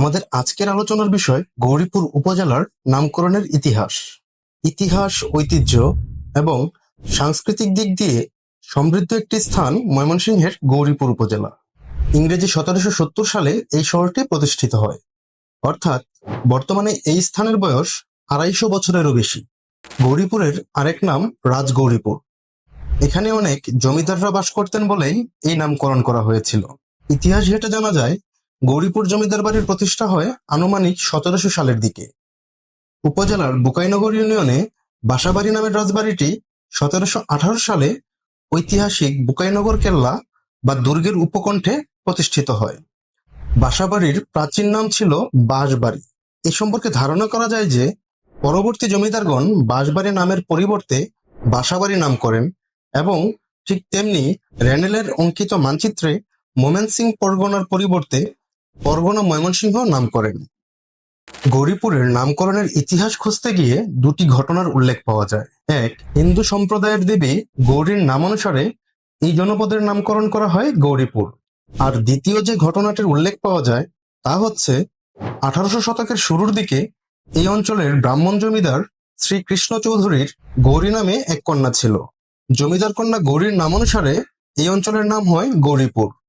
আমাদের আজকের আলোচনার বিষয় গৌরীপুর উপজেলার নামকরণের ইতিহাস। ইতিহাস, ঐতিহ্য এবং সাংস্কৃতিক দিক দিয়ে সমৃদ্ধ একটি স্থান ময়মনসিংহের গৌরীপুর উপজেলা। ইংরেজি সতেরোশো সত্তর সালে এই শহরটি প্রতিষ্ঠিত হয়। অর্থাৎ বর্তমানে এই স্থানের বয়স আড়াইশো বছরেরও বেশি। গৌরীপুরের আরেক নাম রাজগৌরীপুর। এখানে অনেক জমিদাররা বাস করতেন বলেই এই নামকরণ করা হয়েছিল। ইতিহাস ঘেটে জানা যায় গৌরীপুর জমিদার বাড়ির প্রতিষ্ঠা হয় আনুমানিক সতেরোশো সালের দিকে। উপজেলার বুকাইনগর ইউনিয়নে বাসাবাড়ি নামের রাজবাড়িটি সতেরোশো আঠারো সালে ঐতিহাসিক বুকাইনগর কেল্লা বা দুর্গের উপকণ্ঠে প্রতিষ্ঠিত হয়। বাসাবাড়ির প্রাচীন নাম ছিল বাঁশবাড়ি। এ সম্পর্কে ধারণা করা যায় যে, পরবর্তী জমিদারগণ বাঁশবাড়ি নামের পরিবর্তে বাসাবাড়ি নাম করেন এবং ঠিক তেমনি র্যানেলের অঙ্কিত মানচিত্রে মোমেন সিং পরগনার পরিবর্তে পরগনা ময়মনসিংহ নাম করেন গৌরীপুরের নামকরণের ইতিহাস খুঁজতে গিয়ে দুটি ঘটনার উল্লেখ পাওয়া যায়। এক, হিন্দু সম্প্রদায়ের দেবী গৌরীর নামানুসারে এই জনপদের নামকরণ করা হয় গৌরীপুর। আর দ্বিতীয় যে ঘটনাটির উল্লেখ পাওয়া যায়, তা হচ্ছে আঠারোশো শতকের শুরুর দিকে এই অঞ্চলের ব্রাহ্মণ জমিদার শ্রী কৃষ্ণ চৌধুরীর গৌরী নামে এক কন্যা ছিল। জমিদার কন্যা গৌরীর নামানুসারে এই অঞ্চলের নাম হয় গৌরীপুর।